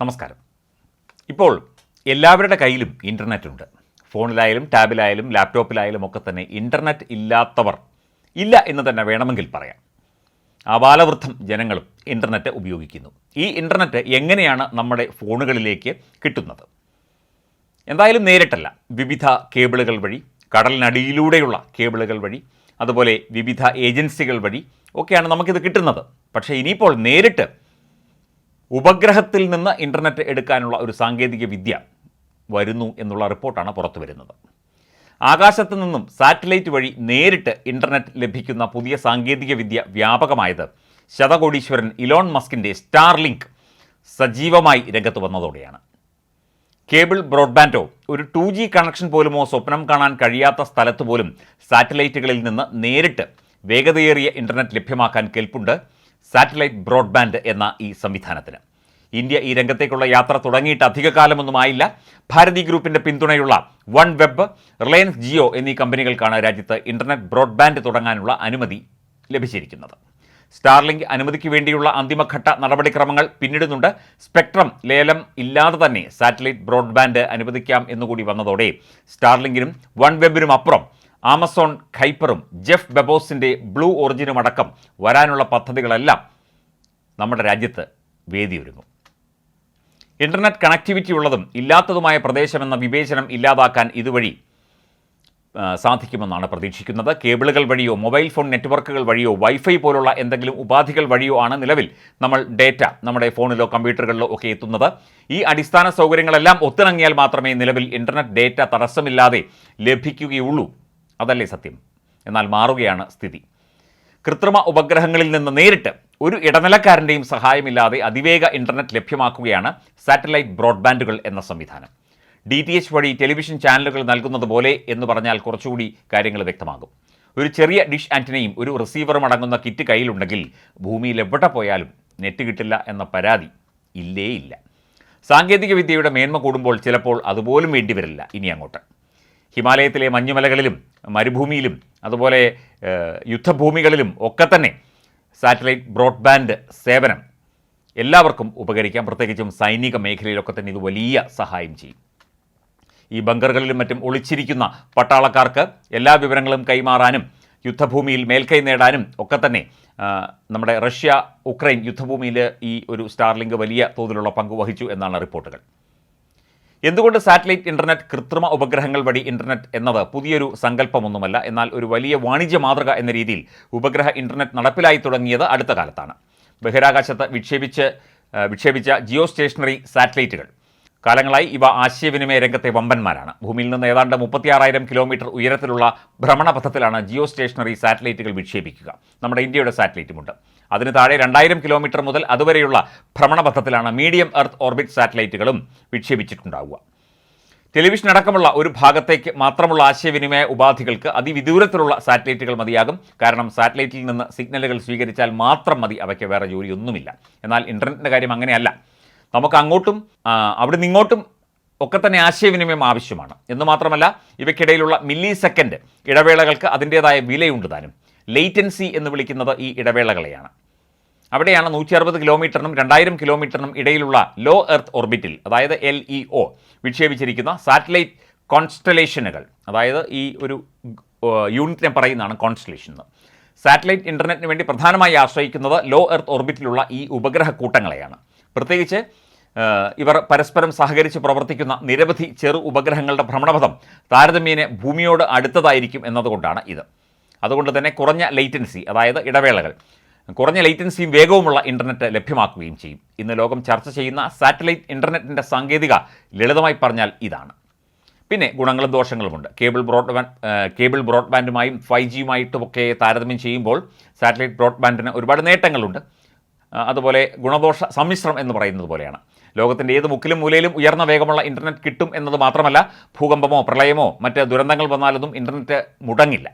നമസ്കാരം. ഇപ്പോൾ എല്ലാവരുടെ കയ്യിലും ഇന്റർനെറ്റ് ഉണ്ട്. ഫോണിലായാലും ടാബിലായാലും ലാപ്ടോപ്പിലായാലും ഒക്കെ തന്നെ ഇന്റർനെറ്റ് ഇല്ലാത്തവർ ഇല്ല എന്ന് തന്നെ വേണമെങ്കിൽ പറയാം. ആബാലവൃദ്ധം ജനങ്ങളും ഇന്റർനെറ്റ് ഉപയോഗിക്കുന്നു. ഈ ഇന്റർനെറ്റ് എങ്ങനെയാണ് നമ്മുടെ ഫോണുകളിലേക്ക് കിട്ടുന്നത്? എന്തായാലും നേരിട്ടല്ല. വിവിധ കേബിളുകൾ വഴി കടലിനടിയിലൂടെയുള്ള കേബിളുകൾ വഴി അതുപോലെ വിവിധ ഏജൻസികൾ വഴി ഒക്കെയാണ് നമുക്കിത് കിട്ടുന്നത്. പക്ഷേ ഇനിയിപ്പോൾ നേരിട്ട് ഉപഗ്രഹത്തിൽ നിന്ന് ഇന്റർനെറ്റ് എടുക്കാനുള്ള ഒരു സാങ്കേതിക വിദ്യ വരുന്നു എന്നുള്ള റിപ്പോർട്ടാണ് പുറത്തു വരുന്നത്. ആകാശത്ത് നിന്നും സാറ്റലൈറ്റ് വഴി നേരിട്ട് ഇന്റർനെറ്റ് ലഭിക്കുന്ന പുതിയ സാങ്കേതിക വിദ്യ വ്യാപകമായത് ശതകോടീശ്വരൻ ഇലോൺ മസ്കിന്റെ സ്റ്റാർലിങ്ക് സജീവമായി രംഗത്ത് വന്നതോടെയാണ്. കേബിൾ ബ്രോഡ്ബാൻഡോ ഒരു ടു ജി കണക്ഷൻ പോലുമോ സ്വപ്നം കാണാൻ കഴിയാത്ത സ്ഥലത്ത് പോലും സാറ്റലൈറ്റുകളിൽ നിന്ന് നേരിട്ട് വേഗതയേറിയ ഇന്റർനെറ്റ് ലഭ്യമാക്കാൻ കെൽപ്പുണ്ട്. സാറ്റലൈറ്റ് ബ്രോഡ്ബാൻഡ് എന്ന ഈ സംവിധാനത്തിന്. ഇന്ത്യ ഈ രംഗത്തേക്കുള്ള യാത്ര തുടങ്ങിയിട്ട് അധികകാലമൊന്നും ആയില്ല. ഭാരതി ഗ്രൂപ്പിന്റെ പിന്തുണയുള്ള വൺ വെബ് റിലയൻസ് ജിയോ എന്നീ കമ്പനികൾക്കാണ് രാജ്യത്ത് ഇന്റർനെറ്റ് ബ്രോഡ്ബാൻഡ് തുടങ്ങാനുള്ള അനുമതി ലഭിച്ചിരിക്കുന്നത്. സ്റ്റാർലിങ്ക് അനുമതിക്ക് വേണ്ടിയുള്ള അന്തിമഘട്ട നടപടിക്രമങ്ങൾ പിന്നിടുന്നുണ്ട്. സ്പെക്ട്രം ലേലം ഇല്ലാതെ തന്നെ സാറ്റലൈറ്റ് ബ്രോഡ്ബാൻഡ് അനുവദിക്കാം എന്നുകൂടി വന്നതോടെ സ്റ്റാർലിങ്കിനും വൺ വെബിനും അപ്പുറം ആമസോൺ ഖൈപ്പറും ജെഫ് ബെബോസിന്റെ ബ്ലൂ ഒറിജിനും അടക്കം വരാനുള്ള പദ്ധതികളെല്ലാം നമ്മുടെ രാജ്യത്ത് വേദിയൊരുങ്ങും. ഇന്റർനെറ്റ് കണക്ടിവിറ്റി ഉള്ളതും ഇല്ലാത്തതുമായ പ്രദേശമെന്ന വിവേചനം ഇല്ലാതാക്കാൻ ഇതുവഴി സാധിക്കുമെന്നാണ് പ്രതീക്ഷിക്കുന്നത്. കേബിളുകൾ വഴിയോ മൊബൈൽ ഫോൺ നെറ്റ്വർക്കുകൾ വഴിയോ വൈഫൈ പോലുള്ള എന്തെങ്കിലും ഉപാധികൾ വഴിയോ ആണ് നിലവിൽ നമ്മൾ ഡേറ്റ നമ്മുടെ ഫോണിലോ കമ്പ്യൂട്ടറുകളിലോ ഒക്കെ എത്തുന്നത്. ഈ അടിസ്ഥാന സൗകര്യങ്ങളെല്ലാം ഒത്തിണങ്ങിയാൽ മാത്രമേ നിലവിൽ ഇന്റർനെറ്റ് ഡേറ്റ തടസ്സമില്ലാതെ ലഭിക്കുകയുള്ളൂ. അതല്ലേ സത്യം? എന്നാൽ മാറുകയാണ് സ്ഥിതി. കൃത്രിമ ഉപഗ്രഹങ്ങളിൽ നിന്ന് നേരിട്ട് ഒരു ഇടനിലക്കാരന്റെയും സഹായമില്ലാതെ അതിവേഗ ഇന്റർനെറ്റ് ലഭ്യമാക്കുകയാണ് സാറ്റലൈറ്റ് ബ്രോഡ്ബാൻഡുകൾ എന്ന സംവിധാനം. ഡി ടി എച്ച് വഴി ടെലിവിഷൻ ചാനലുകൾ നൽകുന്നത് പോലെ എന്ന് പറഞ്ഞാൽ കുറച്ചുകൂടി കാര്യങ്ങൾ വ്യക്തമാകും. ഒരു ചെറിയ ഡിഷ് ആന്റിനയും ഒരു റിസീവറും അടങ്ങുന്ന കിറ്റ് കയ്യിലുണ്ടെങ്കിൽ ഭൂമിയിൽ എവിടെ പോയാലും നെറ്റ് കിട്ടില്ല എന്ന പരാതി ഇല്ലേ ഇല്ല സാങ്കേതിക വിദ്യയുടെ മേന്മ കൂടുമ്പോൾ ചിലപ്പോൾ അതുപോലും വേണ്ടിവരില്ല ഇനി അങ്ങോട്ട്. ഹിമാലയത്തിലെ മഞ്ഞുമലകളിലും മരുഭൂമിയിലും അതുപോലെ യുദ്ധഭൂമികളിലും ഒക്കെ തന്നെ സാറ്റലൈറ്റ് ബ്രോഡ്ബാൻഡ് സേവനം എല്ലാവർക്കും ഉപകരിക്കാം. പ്രത്യേകിച്ചും സൈനിക മേഖലയിലൊക്കെ തന്നെ ഇത് വലിയ സഹായം ചെയ്യും. ഈ ബങ്കറുകളിലും മറ്റും ഒളിച്ചിരിക്കുന്ന പട്ടാളക്കാർക്ക് എല്ലാ വിവരങ്ങളും കൈമാറാനും യുദ്ധഭൂമിയിൽ മേൽക്കൈ നേടാനും ഒക്കെ തന്നെ നമ്മുടെ റഷ്യ ഉക്രൈൻ യുദ്ധഭൂമിയിൽ ഈ ഒരു സ്റ്റാർലിങ്ക് വലിയ തോതിലുള്ള പങ്ക് വഹിച്ചു എന്നാണ് റിപ്പോർട്ടുകൾ. എന്തുകൊണ്ട് സാറ്റലൈറ്റ് ഇന്റർനെറ്റ് കൃത്രിമ ഉപഗ്രഹങ്ങൾ വഴി ഇന്റർനെറ്റ് എന്നത് പുതിയൊരു സങ്കല്പമൊന്നുമല്ല എന്നാൽ ഒരു വലിയ വാണിജ്യ മാതൃക എന്ന രീതിയിൽ ഉപഗ്രഹ ഇന്റർനെറ്റ് നടപ്പിലായി തുടങ്ങിയത് അടുത്ത കാലത്താണ്. ബഹിരാകാശത്ത് വിക്ഷേപിച്ച് വിക്ഷേപിച്ച ജിയോ സ്റ്റേഷനറി സാറ്റലൈറ്റുകൾ. കാലങ്ങളായി ഇവ ആശയവിനിമയ രംഗത്തെ വമ്പന്മാരാണ്. ഭൂമിയിൽ നിന്ന് ഏതാണ്ട് മുപ്പത്തിയാറായിരം കിലോമീറ്റർ ഉയരത്തിലുള്ള ഭ്രമണപഥത്തിലാണ് ജിയോ സ്റ്റേഷനറി സാറ്റലൈറ്റുകൾ വിക്ഷേപിക്കുക. നമ്മുടെ ഇന്ത്യയുടെ സാറ്റലൈറ്റുമുണ്ട്. അതിന് താഴെ രണ്ടായിരം കിലോമീറ്റർ മുതൽ അതുവരെയുള്ള ഭ്രമണപഥത്തിലാണ് മീഡിയം എർത്ത് ഓർബിറ്റ് സാറ്റലൈറ്റുകളും വിക്ഷേപിച്ചിട്ടുണ്ടാവുക. ടെലിവിഷൻ അടക്കമുള്ള ഒരു ഭാഗത്തേക്ക് മാത്രമുള്ള ആശയവിനിമയ ഉപാധികൾക്ക് അതിവിദൂരത്തിലുള്ള സാറ്റലൈറ്റുകൾ മതിയാകും. കാരണം സാറ്റലൈറ്റിൽ നിന്ന് സിഗ്നലുകൾ സ്വീകരിച്ചാൽ മാത്രം മതി അവയ്ക്ക് വേറെ ജോലിയൊന്നുമില്ല. എന്നാൽ ഇന്റർനെറ്റിന്റെ കാര്യം അങ്ങനെയല്ല. നമുക്ക് അങ്ങോട്ടും അവിടെ അവിടുന്ന് ഇങ്ങോട്ടും ഒക്കെ തന്നെ ആശയവിനിമയം ആവശ്യമാണ്. എന്ന് മാത്രമല്ല ഇവയ്ക്കിടയിലുള്ള മില്ലി സെക്കൻഡ് ഇടവേളകൾക്ക് അതിന്റേതായ വിലയുണ്ട് താനും. ലേറ്റൻസി എന്ന് വിളിക്കുന്നത് ഈ ഇടവേളകളെയാണ്. അവിടെയാണ് നൂറ്റി അറുപത് കിലോമീറ്ററിനും രണ്ടായിരം കിലോമീറ്ററിനും ഇടയിലുള്ള ലോ എർത്ത് ഓർബിറ്റിൽ അതായത് എൽ ഇ ഒ വിക്ഷേപിച്ചിരിക്കുന്ന സാറ്റലൈറ്റ് കോൺസ്റ്റലേഷനുകൾ. അതായത് ഈ ഒരു യൂണിറ്റിനെ പറയുന്നതാണ് കോൺസ്റ്റലേഷൻ എന്ന്. സാറ്റലൈറ്റ് ഇന്റർനെറ്റിന് വേണ്ടി പ്രധാനമായി ആശ്രയിക്കുന്നത് ലോ എർത്ത് ഓർബിറ്റിലുള്ള ഈ ഉപഗ്രഹ കൂട്ടങ്ങളെയാണ്. പ്രത്യേകിച്ച് ഇവർ പരസ്പരം സഹകരിച്ച് പ്രവർത്തിക്കുന്ന നിരവധി ചെറു ഉപഗ്രഹങ്ങളുടെ ഭ്രമണപഥം താരതമ്യേന ഭൂമിയോട് അടുത്തതായിരിക്കും എന്നതുകൊണ്ടാണ് ഇത്. അതുകൊണ്ട് തന്നെ കുറഞ്ഞ ലൈറ്റൻസി അതായത് ഇടവേളകൾ കുറഞ്ഞ ലൈറ്റൻസിയും വേഗവുമുള്ള ഇന്റർനെറ്റ് ലഭ്യമാക്കുകയും ചെയ്യും. ഇന്ന് ലോകം ചർച്ച ചെയ്യുന്ന സാറ്റലൈറ്റ് ഇന്റർനെറ്റിന്റെ സാങ്കേതിക ലളിതമായി പറഞ്ഞാൽ ഇതാണ്. പിന്നെ ഗുണങ്ങളും ദോഷങ്ങളുമുണ്ട് കേബിൾ ബ്രോഡ്ബാൻഡ് കേബിൾ ബ്രോഡ്ബാൻഡുമായും ഫൈവ് ജിയുമായിട്ടുമൊക്കെ താരതമ്യം ചെയ്യുമ്പോൾ സാറ്റലൈറ്റ് ബ്രോഡ്ബാൻഡിന് ഒരുപാട് നേട്ടങ്ങളുണ്ട്. അതുപോലെ ഗുണദോഷ സമ്മിശ്രം എന്ന് പറയുന്നത് പോലെയാണ്. ലോകത്തിന്റെ ഏത് മുക്കിലും മൂലയിലും ഉയർന്ന വേഗമുള്ള ഇന്റർനെറ്റ് കിട്ടും എന്നത് മാത്രമല്ല ഭൂകമ്പമോ പ്രളയമോ മറ്റ് ദുരന്തങ്ങൾ വന്നാലൊന്നും ഇന്റർനെറ്റ് മുടങ്ങില്ല.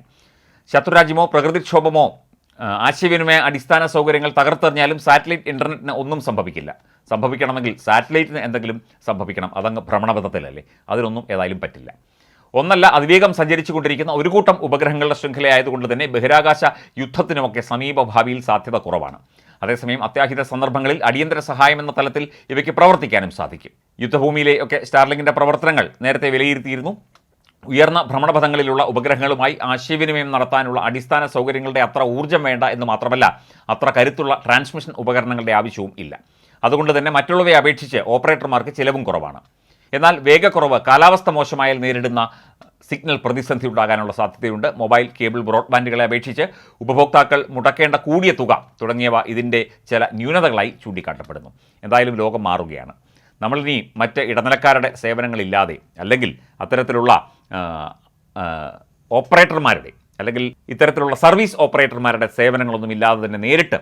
ശത്രുരാജ്യമോ പ്രകൃതിക്ഷോഭമോ ആശയവിനിമയ അടിസ്ഥാന സൗകര്യങ്ങൾ തകർത്തെറിഞ്ഞാലും സാറ്റലൈറ്റ് ഇന്റർനെറ്റിന് ഒന്നും സംഭവിക്കില്ല. സംഭവിക്കണമെങ്കിൽ സാറ്റലൈറ്റിന് എന്തെങ്കിലും സംഭവിക്കണം. അതങ്ങ് ഭ്രമണപഥത്തിലല്ലേ? അതിനൊന്നും ഏതായാലും പറ്റില്ല. ഒന്നല്ല അതിവേഗം സഞ്ചരിച്ചുകൊണ്ടിരിക്കുന്ന ഒരു കൂട്ടം ഉപഗ്രഹങ്ങളുടെ ശൃംഖലയായതുകൊണ്ട് തന്നെ ബഹിരാകാശ യുദ്ധത്തിനുമൊക്കെ സമീപഭാവിയിൽ സാധ്യത കുറവാണ്. അതേസമയം അത്യാഹിത സന്ദർഭങ്ങളിൽ അടിയന്തര സഹായം എന്ന തലത്തിൽ ഇവയ്ക്ക് പ്രവർത്തിക്കാനും സാധിക്കും. യുദ്ധഭൂമിയിലെ ഒക്കെ സ്റ്റാർലിങ്ങിന്റെ പ്രവർത്തനങ്ങൾ നേരത്തെ വിലയിരുത്തിയിരുന്നു. ഉയർന്ന ഭ്രമണപഥങ്ങളിലുള്ള ഉപഗ്രഹങ്ങളുമായി ആശയവിനിമയം നടത്താനുള്ള അടിസ്ഥാന സൗകര്യങ്ങളുടെ അത്ര ഊർജം വേണ്ട എന്ന് മാത്രമല്ല അത്ര കരുത്തുള്ള ട്രാൻസ്മിഷൻ ഉപകരണങ്ങളുടെ ആവശ്യവും ഇല്ല. അതുകൊണ്ട് തന്നെ മറ്റുള്ളവയെ അപേക്ഷിച്ച് ഓപ്പറേറ്റർമാർക്ക് ചിലവും കുറവാണ്. എന്നാൽ വേഗക്കുറവ് കാലാവസ്ഥ മോശമായാൽ നേരിടുന്ന സിഗ്നൽ പ്രതിസന്ധി ഉണ്ടാകാനുള്ള സാധ്യതയുണ്ട്. മൊബൈൽ കേബിൾ ബ്രോഡ്ബാൻഡുകളെ അപേക്ഷിച്ച് ഉപഭോക്താക്കൾ മുടക്കേണ്ട കൂടിയ തുക തുടങ്ങിയവ ഇതിന്റെ ചില ന്യൂനതകളായി ചൂണ്ടിക്കാട്ടപ്പെടുന്നു. എന്തായാലും ലോകം മാറുകയാണ്. നമ്മളിനി മറ്റ് ഇടനിലക്കാരുടെ സേവനങ്ങളില്ലാതെ അല്ലെങ്കിൽ അത്തരത്തിലുള്ള ഓപ്പറേറ്റർമാരുടെ അല്ലെങ്കിൽ ഇത്തരത്തിലുള്ള സർവീസ് ഓപ്പറേറ്റർമാരുടെ സേവനങ്ങളൊന്നും ഇല്ലാതെ തന്നെ നേരിട്ട്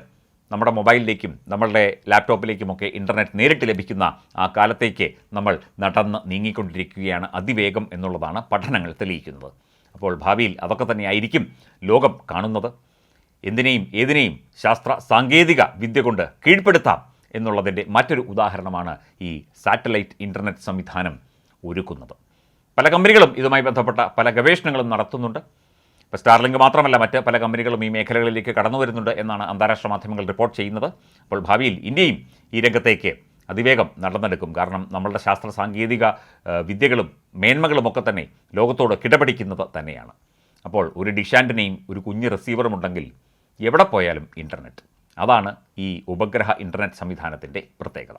നമ്മുടെ മൊബൈലിലേക്കും നമ്മളുടെ ലാപ്ടോപ്പിലേക്കുമൊക്കെ ഇന്റർനെറ്റ് നേരിട്ട് ലഭിക്കുന്ന ആ കാലത്തേക്ക് നമ്മൾ നടന്ന് നീങ്ങിക്കൊണ്ടിരിക്കുകയാണ് അതിവേഗം എന്നുള്ളതാണ് പഠനങ്ങൾ തെളിയിക്കുന്നത്. അപ്പോൾ ഭാവിയിൽ അതൊക്കെ തന്നെയായിരിക്കും ലോകം കാണുന്നത്. എന്തിനേയും ഏതിനേയും ശാസ്ത്ര സാങ്കേതിക വിദ്യ കൊണ്ട് കീഴ്പ്പെടുത്താം എന്നുള്ളതിന്റെ മറ്റൊരു ഉദാഹരണമാണ് ഈ സാറ്റലൈറ്റ് ഇന്റർനെറ്റ് സംവിധാനം ഒരുക്കുന്നത്. പല കമ്പനികളും ഇതുമായി ബന്ധപ്പെട്ട പല ഗവേഷണങ്ങളും നടത്തുന്നുണ്ട്. ഇപ്പോൾ സ്റ്റാർലിങ്ക് മാത്രമല്ല മറ്റ് പല കമ്പനികളും ഈ മേഖലകളിലേക്ക് കടന്നു വരുന്നുണ്ട് എന്നാണ് അന്താരാഷ്ട്ര മാധ്യമങ്ങൾ റിപ്പോർട്ട് ചെയ്യുന്നത്. അപ്പോൾ ഭാവിയിൽ ഇന്ത്യയും ഈ രംഗത്തേക്ക് അതിവേഗം നടന്നെടുക്കും. കാരണം നമ്മളുടെ ശാസ്ത്ര സാങ്കേതിക വിദ്യകളും മേന്മകളും ഒക്കെ തന്നെ ലോകത്തോട് കിടപിടിക്കുന്നത് തന്നെയാണ്. അപ്പോൾ ഒരു ഡിഷാന്റിനെയും ഒരു കുഞ്ഞ് റിസീവറും ഉണ്ടെങ്കിൽ എവിടെ പോയാലും ഇന്റർനെറ്റ് അതാണ് ഈ ഉപഗ്രഹ ഇന്റർനെറ്റ് സംവിധാനത്തിന്റെ പ്രത്യേകത.